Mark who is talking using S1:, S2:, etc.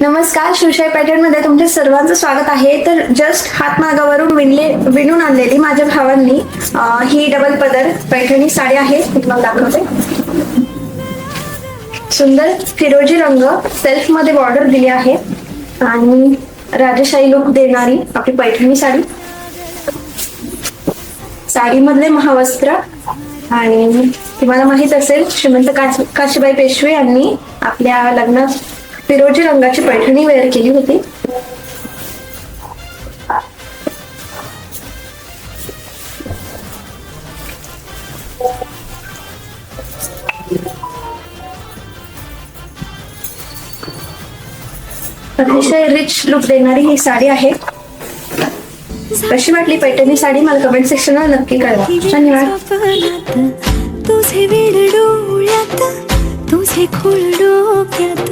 S1: नमस्कार शिवशाही पॅटर्नमध्ये तुमच्या सर्वांचं स्वागत आहे. तर जस्ट हातमागावरून विणले विणून आणलेली माझ्या भावांनी ही डबल पदर. पैठणी साडी आहे मी तुम्हाला दाखवते. सुंदर फिरोजी रंग सेल्फमध्ये बॉर्डर दिली आहे. आणि राजशाही लुक देणारी आपली पैठणी साडी. साडीमधले महावस्त्र. आणि तुम्हाला माहीत असेल श्रीमंत काशीबाई पेशवे यांनी आपल्या लग्नात फिरोजी रंगाची पैठणी वेअर केली होती. अतिशय रिच लुक देणारी ही साडी आहे. कशी वाटली पैठणी साडी? मला कमेंट सेक्शनला नक्की कळवा. धन्यवाद.
S2: तुझे वेळ डोळ्यात तुझे खोल डोक्यात